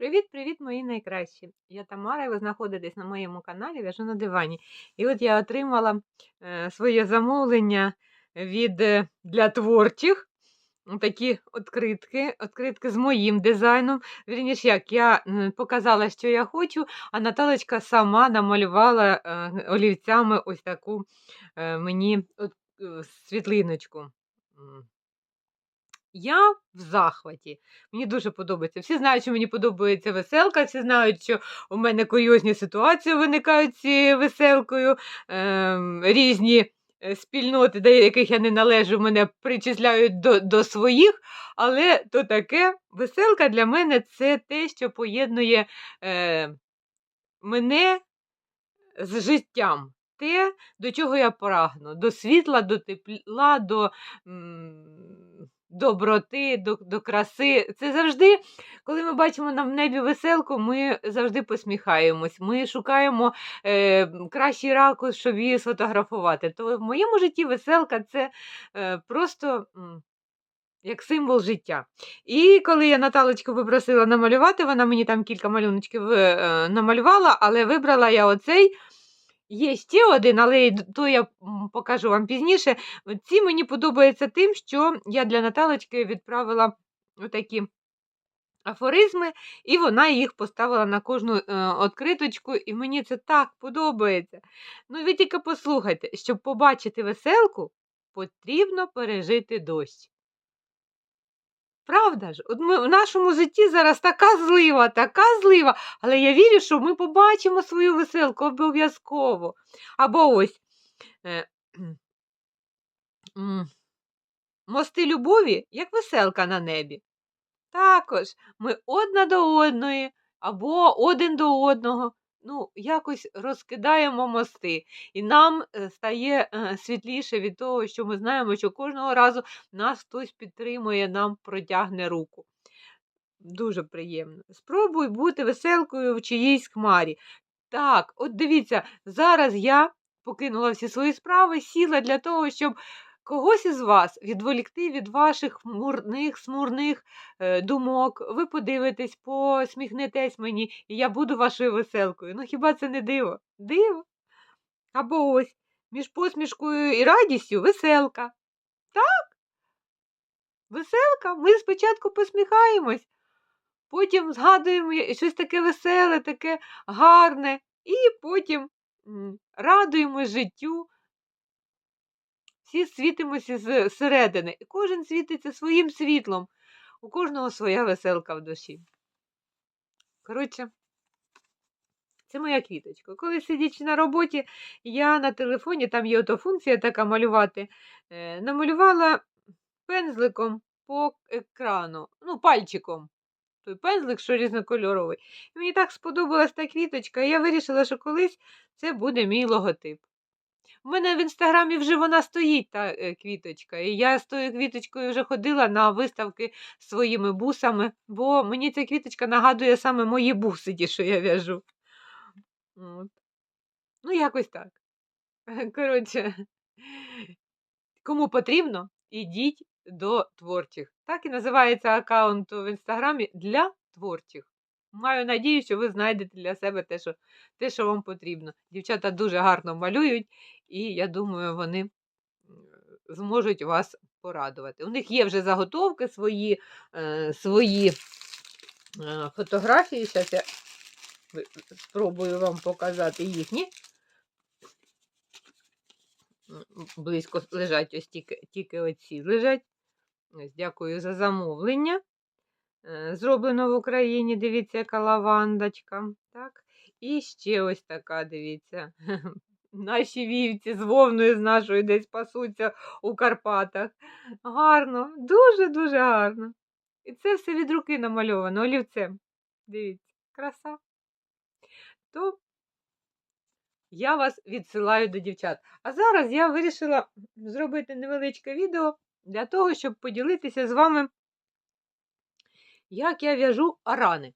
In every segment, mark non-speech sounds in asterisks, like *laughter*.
Привіт-привіт, мої найкращі! Я Тамара, і ви знаходитесь на моєму каналі В'яжу на дивані. І от я отримала е, своє замовлення від е, для творчих. Такі відкритки, відкритки з моїм дизайном. Вірніше, як я показала, що я хочу, а Наталочка сама намалювала е, олівцями ось таку мені світлиночку. Я в захваті. Мені дуже подобається. Всі знають, що мені подобається веселка, всі знають, що у мене курйозні ситуації виникають цією веселкою. Ем, різні е, спільноти, до яких я не належу, мене причисляють до, до своїх. Але то таке веселка для мене це те, що поєднує е, мене з життям. Те, до чого я прагну, до світла, до тепла, до м, доброти, до, до краси. Це завжди, коли ми бачимо на небі веселку, ми завжди посміхаємось. Ми шукаємо е, кращий ракурс, щоб її сфотографувати. То в моєму житті веселка це е, просто. як символ життя. І коли я Наталочку попросила намалювати, вона мені там кілька малюночків е, намалювала, але вибрала я оцей. Є ще один, але то я покажу вам пізніше. Ці мені подобаються тим, що я для Наталочки відправила отакі афоризми, і вона їх поставила на кожну е, відкриточку, і мені це так подобається. Ну, ви тільки послухайте, щоб побачити веселку, потрібно пережити дощ. Правда ж? От ми в нашому житті зараз така злива, така злива, але я вірю, що ми побачимо свою веселку обов'язково. Або ось е, мости любові, як веселка на небі. Також ми одна до одної або один до одного. Ну, якось розкидаємо мости, і нам е, стає е, світліше від того, що ми знаємо, що кожного разу нас хтось підтримує, нам протягне руку. Дуже приємно. Спробуй бути веселкою в чиїсь хмарі. Так, от дивіться, зараз я покинула всі свої справи, сіла для того, щоб когось із вас відволікти від ваших хмурних, смурних е, думок. Ви подивитесь, посміхнетесь мені, і я буду вашою веселкою. Ну хіба це не диво? Диво? Або ось між посмішкою і радістю веселка. Так, веселка. Ми спочатку посміхаємось, потім згадуємо щось таке веселе, таке гарне, і потім м, радуємось життю. Всі світимося з середини. І кожен світиться своїм світлом. У кожного своя веселка в душі. Коротше, це моя квіточка. Коли сидячи на роботі, я на телефоні, там є ото функція така малювати, е, намалювала пензликом по екрану, ну, пальчиком. Той пензлик, що різнокольоровий. І мені так сподобалась та квіточка, і я вирішила, що колись це буде мій логотип. У мене в інстаграмі вже вона стоїть, та е, квіточка. І я з тою квіточкою вже ходила на виставки своїми бусами, бо мені ця квіточка нагадує саме мої буси, ті, що я в'яжу. От. Ну, якось так. *laughs* Коротше, кому потрібно, ідіть до творчих. Так і називається аккаунт в інстаграмі для творчих. Маю надію, що ви знайдете для себе те, що, те, що вам потрібно. Дівчата дуже гарно малюють, і я думаю, вони зможуть вас порадувати. У них є вже заготовки свої, е, свої е, фотографії. Зараз я спробую вам показати їхні. Близько лежать ось тільки, тільки оці лежать. Ось, дякую за замовлення. Е, Зроблено в Україні, дивіться, яка лавандочка. Так. І ще ось така, дивіться. *laughs* Наші вівці з вовною з нашою десь пасуться у Карпатах. Гарно, дуже-дуже гарно. І це все від руки намальовано олівцем. Дивіться, краса. То я вас відсилаю до дівчат. А зараз я вирішила зробити невеличке відео для того, щоб поділитися з вами, як я в'яжу арани.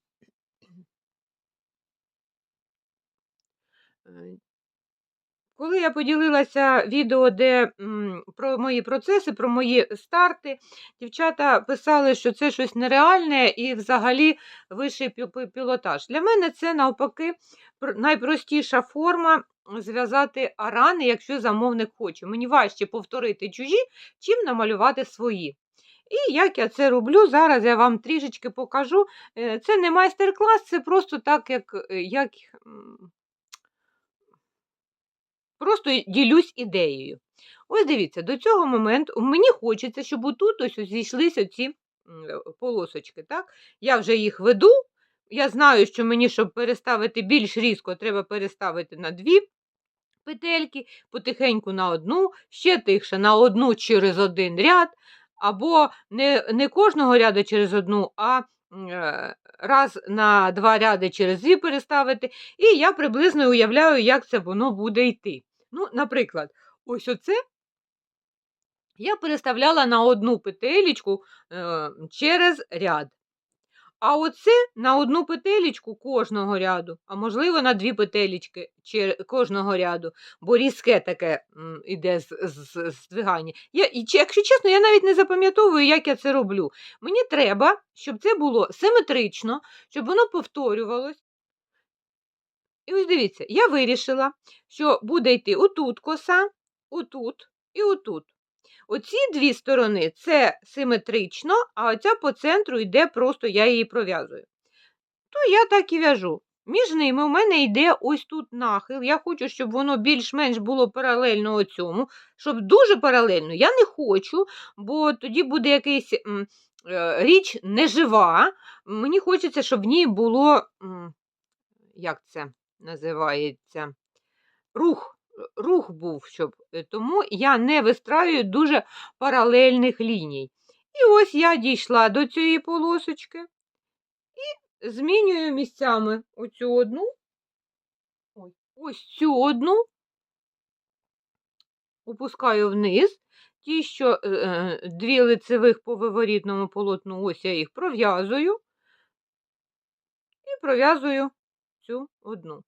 Е, коли я поділилася відео, де м, про мої процеси, про мої старти, дівчата писали, що це щось нереальне і взагалі вищий пі- пі- пілотаж. Для мене це навпаки найпростіша форма зв'язати арани, якщо замовник хоче. Мені важче повторити чужі, чим намалювати свої. І як я це роблю, зараз я вам трішечки покажу. Е, Це не майстер-клас, це просто так, як, е, як просто ділюсь ідеєю. Ось дивіться, до цього моменту мені хочеться, щоб отут ось зійшлися ці полосочки. Так? Я вже їх веду. Я знаю, що мені, щоб переставити більш різко, треба переставити на дві петельки, потихеньку на одну, ще тихше на одну через один ряд, або не, не кожного ряду через одну, а е, раз на два ряди через дві переставити. І я приблизно уявляю, як це воно буде йти. Ну, наприклад, ось оце я переставляла на одну петелечку е, через ряд. А оце на одну петелечку кожного ряду, а можливо на дві петелечки кожного ряду, бо різке таке м, іде з, з, здвигання. Я, і, якщо чесно, я навіть не запам'ятовую, як я це роблю. Мені треба, щоб це було симетрично, щоб воно повторювалось. І ось дивіться, я вирішила, що буде йти отут коса, отут і отут. Оці дві сторони це симетрично, а оця по центру йде просто, я її пров'язую. То я так і в'яжу. Між ними у мене йде ось тут нахил. Я хочу, щоб воно більш-менш було паралельно оцьому. Щоб дуже паралельно, я не хочу, бо тоді буде якийсь е, річ нежива. Мені хочеться, щоб в ній було, як це називається, рух. Рух був, щоб е, тому я не вистраюю дуже паралельних ліній. І ось я дійшла до цієї полосочки і змінюю місцями оцю одну, ось цю одну, опускаю вниз. Ті, що е, е, дві лицевих по виворітному полотну, ось я їх пров'язую і пров'язую цю одну.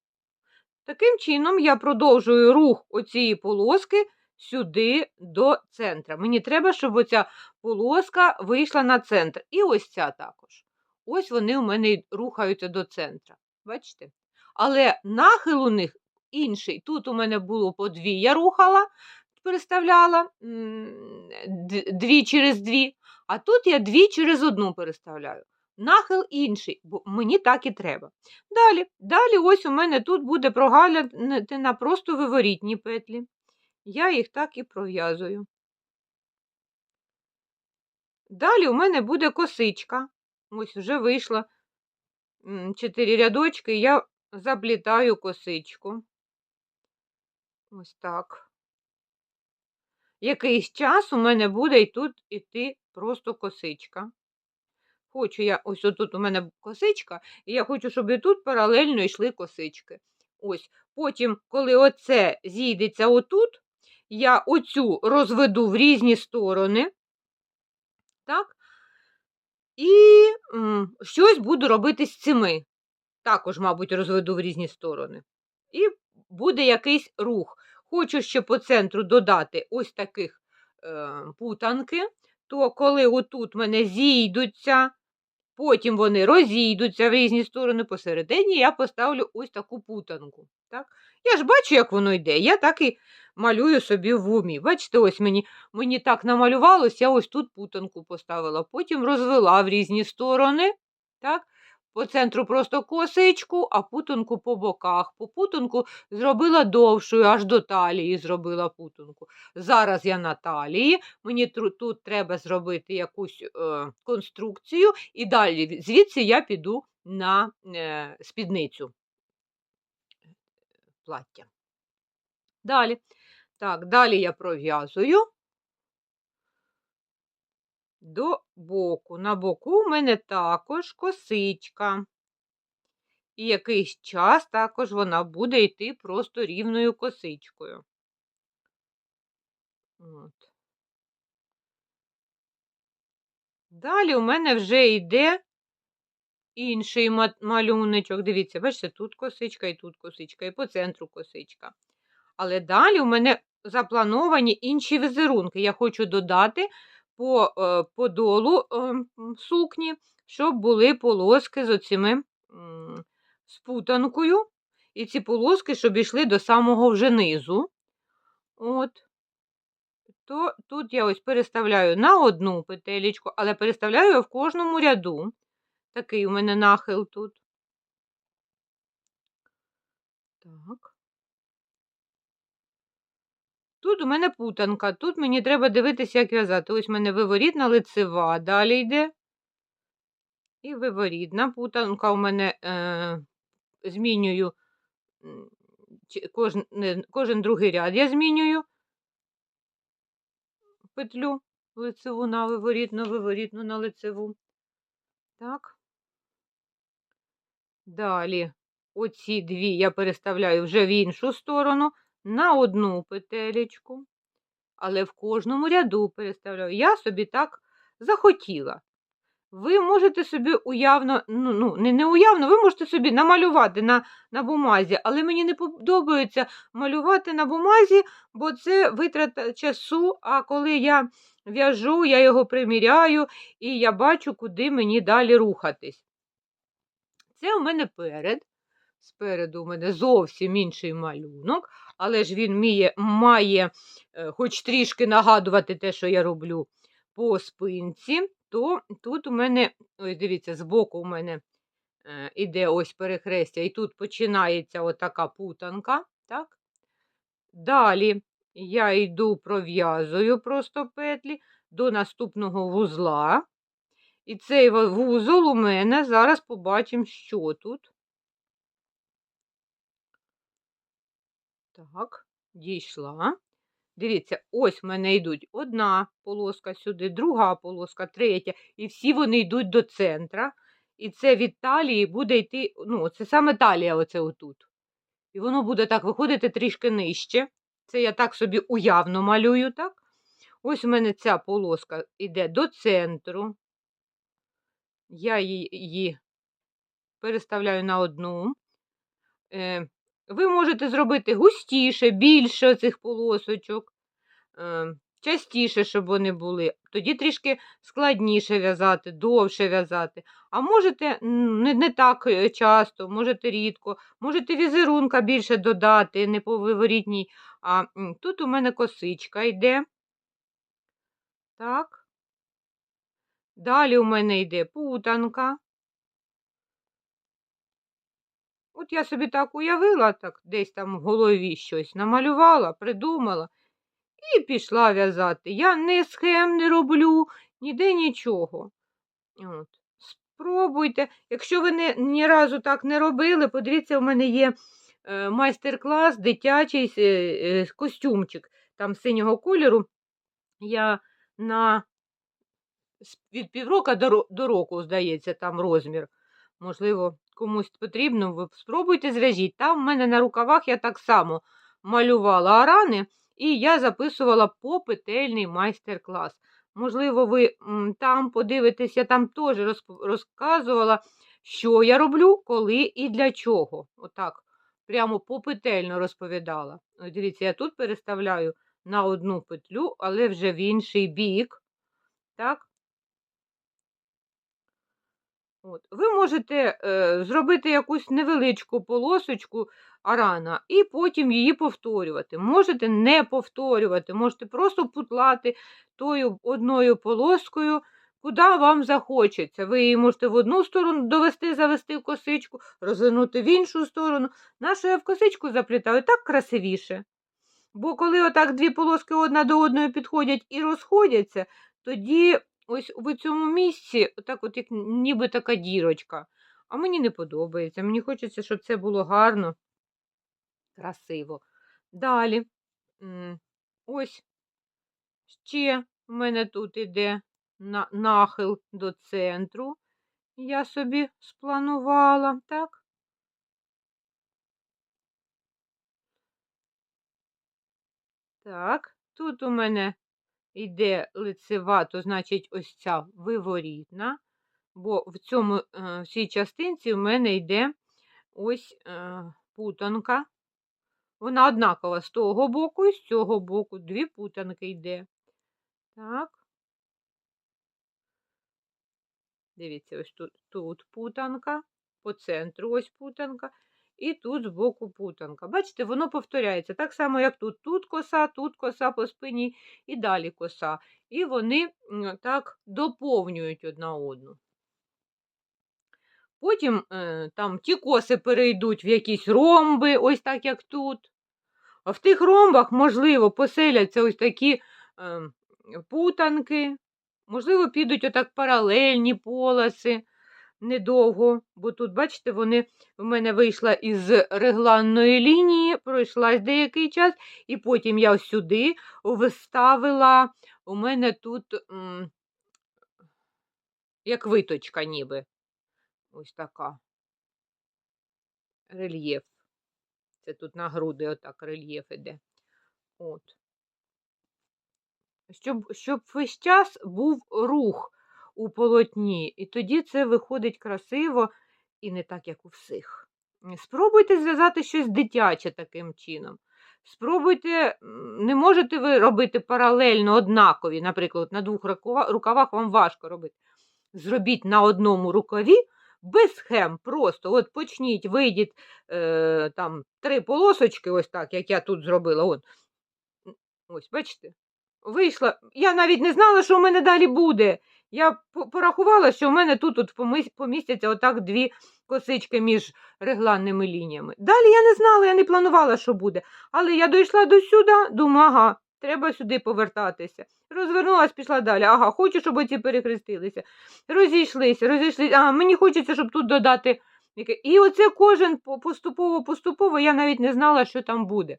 Таким чином, я продовжую рух оцієї полоски сюди до центра. Мені треба, щоб оця полоска вийшла на центр. І ось ця також. Ось вони у мене рухаються до центра. Бачите? Але нахил у них інший. Тут у мене було по дві, я рухала, переставляла дві через дві, а тут я дві через одну переставляю. Нахил інший, бо мені так і треба. Далі, далі ось у мене тут буде прогалятина просто виворітні петлі. Я їх так і пров'язую. Далі у мене буде косичка. Ось вже вийшло чотири рядочки, я заплітаю косичку. Ось так. Якийсь час у мене буде і тут іти просто косичка. Хочу я, ось отут у мене косичка, і я хочу, щоб і тут паралельно йшли косички. Ось. Потім, коли оце зійдеться отут, я оцю розведу в різні сторони. Так? І м, щось буду робити з цими. Також, мабуть, розведу в різні сторони. І буде якийсь рух. Хочу ще по центру додати ось таких е, путанки, то коли отут мене зійдуться, потім вони розійдуться в різні сторони, посередині я поставлю ось таку путанку. Так? Я ж бачу, як воно йде. Я так і малюю собі в умі. Бачите, ось мені, мені так намалювалося, я ось тут путанку поставила, потім розвела в різні сторони. Так? По центру просто косичку, а путанку по боках. По путанку зробила довшою, аж до талії зробила путанку. Зараз я на талії, мені тут треба зробити якусь е, конструкцію, і далі звідси я піду на е, спідницю плаття. Далі. Так, далі я пров'язую до боку. На боку у мене також косичка. І якийсь час також вона буде йти просто рівною косичкою. От. Далі у мене вже йде інший ма- малюночок. Дивіться, бачите, тут косичка і тут косичка, і по центру косичка. Але далі у мене заплановані інші візерунки. Я хочу додати по е, подолу е, сукні, щоб були полоски з оціми спутанкою. І ці полоски, щоб йшли до самого вже низу. От. То тут я ось переставляю на одну петелечку, але переставляю я в кожному ряду. Такий у мене нахил тут. Так. Тут у мене путанка. Тут мені треба дивитися, як в'язати. Ось у мене виворітна лицева, далі йде. І виворітна путанка у мене е, змінюю кожен, кожен другий ряд я змінюю петлю лицеву на виворітну, виворітну на лицеву. Так. Далі оці дві я переставляю вже в іншу сторону на одну петелечку, але в кожному ряду переставляю. Я собі так захотіла. Ви можете собі уявно, ну, ну не, не уявно, ви можете собі намалювати на, на бумазі, але мені не подобається малювати на бумазі, бо це витрата часу. А коли я в'яжу, я його приміряю і я бачу, куди мені далі рухатись. Це у мене перед. Спереду у мене зовсім інший малюнок, але ж він має, має е, хоч трішки нагадувати те, що я роблю по спинці, то тут у мене, ось дивіться, збоку у мене е, іде ось перехрестя, і тут починається отака путанка. Так? Далі я йду пров'язую просто петлі до наступного вузла. І цей вузол у мене зараз побачимо, що тут. Так, дійшла. Дивіться, ось в мене йдуть одна полоска сюди, друга полоска, третя, і всі вони йдуть до центра. І це від талії буде йти, ну, це саме талія, оце отут. І воно буде так виходити трішки нижче. Це я так собі уявно малюю, так? Ось у мене ця полоска йде до центру. Я її, переставляю на одну. Е, ви можете зробити густіше, більше цих полосочок, е, частіше, щоб вони були. Тоді трішки складніше в'язати, довше в'язати. А можете не, не так е, часто, можете рідко, можете візерунка більше додати, не по виворітній. А тут у мене косичка йде. Так. Далі у мене йде путанка. От я собі так уявила, так десь там в голові щось намалювала, придумала і пішла в'язати. Я не схем не роблю, ніде нічого. От. Спробуйте. Якщо ви не, ні разу так не робили, подивіться, у мене є е, майстер-клас, дитячий е, е, костюмчик там синього кольору. Я на від півроку до, до року, здається, там розмір. Можливо, комусь потрібно, ви спробуйте зв'яжіть. Там в мене на рукавах я так само малювала арани, і я записувала попетельний майстер-клас. Можливо, ви там подивитесь, я там теж розказувала, що я роблю, коли і для чого. Отак, прямо попетельно розповідала. Ось дивіться, я тут переставляю на одну петлю, але вже в інший бік. Так? От. Ви можете е, зробити якусь невеличку полосочку арана і потім її повторювати. Можете не повторювати, можете просто путлати тою одною полоскою, куди вам захочеться. Ви її можете в одну сторону довести, завести в косичку, розвернути в іншу сторону. Нашу я в косичку заплітаю так красивіше. Бо коли отак дві полоски одна до одної підходять і розходяться, тоді ось в цьому місці, отак от як ніби така дірочка. А мені не подобається. Мені хочеться, щоб це було гарно, красиво. Далі, ось ще в мене тут іде на, нахил до центру. Я собі спланувала, так? Так, тут у мене йде лицева, то значить ось ця виворітна, бо в цьому, е, в частинці в мене йде ось е, путанка. Вона однакова з того боку і з цього боку. Дві путанки йде. Так. Дивіться, ось тут, тут путанка, по центру ось путанка, і тут збоку путанка. Бачите, воно повторяється. Так само, як тут. Тут коса, тут коса по спині і далі коса. І вони так доповнюють одна одну. Потім е, там ті коси перейдуть в якісь ромби, ось так як тут. А в тих ромбах, можливо, поселяться ось такі е, путанки, можливо, підуть отак паралельні полоси недовго, бо тут, бачите, вони в мене вийшла із регланної лінії, пройшлась деякий час, і потім я сюди вставила, у мене тут як виточка ніби. Ось така. Рельєф. Це тут на груди отак рельєф іде. От. Щоб, щоб весь час був рух у полотні, і тоді це виходить красиво і не так, як у всіх. Спробуйте зв'язати щось дитяче таким чином. Спробуйте, не можете ви робити паралельно однакові, наприклад, на двох рукавах вам важко робити. Зробіть на одному рукаві без схем, просто от почніть, вийдіть е, там три полосочки, ось так, як я тут зробила. От. Ось, бачите? Вийшла. Я навіть не знала, що в мене далі буде. Я порахувала, що в мене тут от помістяться отак дві косички між регланними лініями. Далі я не знала, я не планувала, що буде. Але я дійшла до сюди, думаю, ага, треба сюди повертатися. Розвернулась, пішла далі. Ага, хочу, щоб оці перехрестилися. Розійшлися, розійшлися. Ага, мені хочеться, щоб тут додати. І оце кожен поступово-поступово, я навіть не знала, що там буде.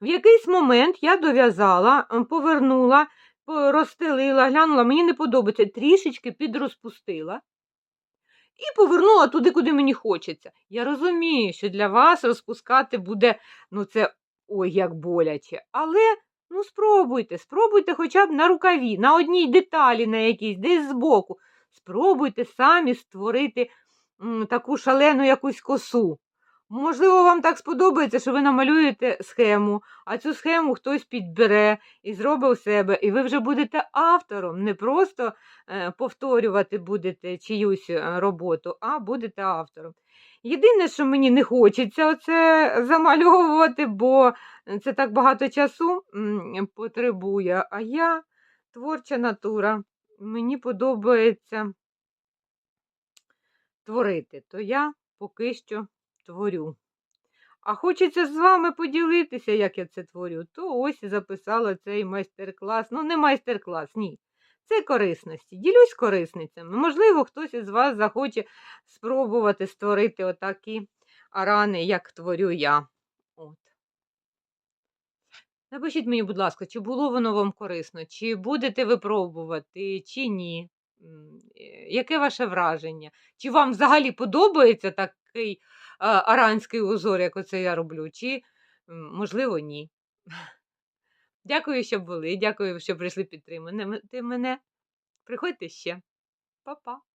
В якийсь момент я дов'язала, повернула, по- розстелила, глянула, мені не подобається, трішечки підрозпустила і повернула туди, куди мені хочеться. Я розумію, що для вас розпускати буде, ну це ой, як боляче. Але ну спробуйте, спробуйте хоча б на рукаві, на одній деталі, на якійсь, десь збоку. Спробуйте самі створити м, таку шалену якусь косу. Можливо, вам так сподобається, що ви намалюєте схему, а цю схему хтось підбере і зробить у себе, і ви вже будете автором, не просто е, повторювати будете чиюсь е, роботу, а будете автором. Єдине, що мені не хочеться оце замальовувати, бо це так багато часу потребує. А я творча натура. Мені подобається творити, то я поки що творю. А хочеться з вами поділитися, як я це творю, то ось записала цей майстер-клас. Ну, не майстер-клас, ні. Це корисності. Ділюсь корисницями. Можливо, хтось із вас захоче спробувати створити отакі арани, як творю я. От. Напишіть мені, будь ласка, чи було воно вам корисно, чи будете ви пробувати, чи ні. Е, Яке ваше враження? Чи вам взагалі подобається такий аранський узор, як оце я роблю, чи, можливо, ні. *laughs* Дякую, що були. Дякую, що прийшли підтримати мене. Приходьте ще. Па-па.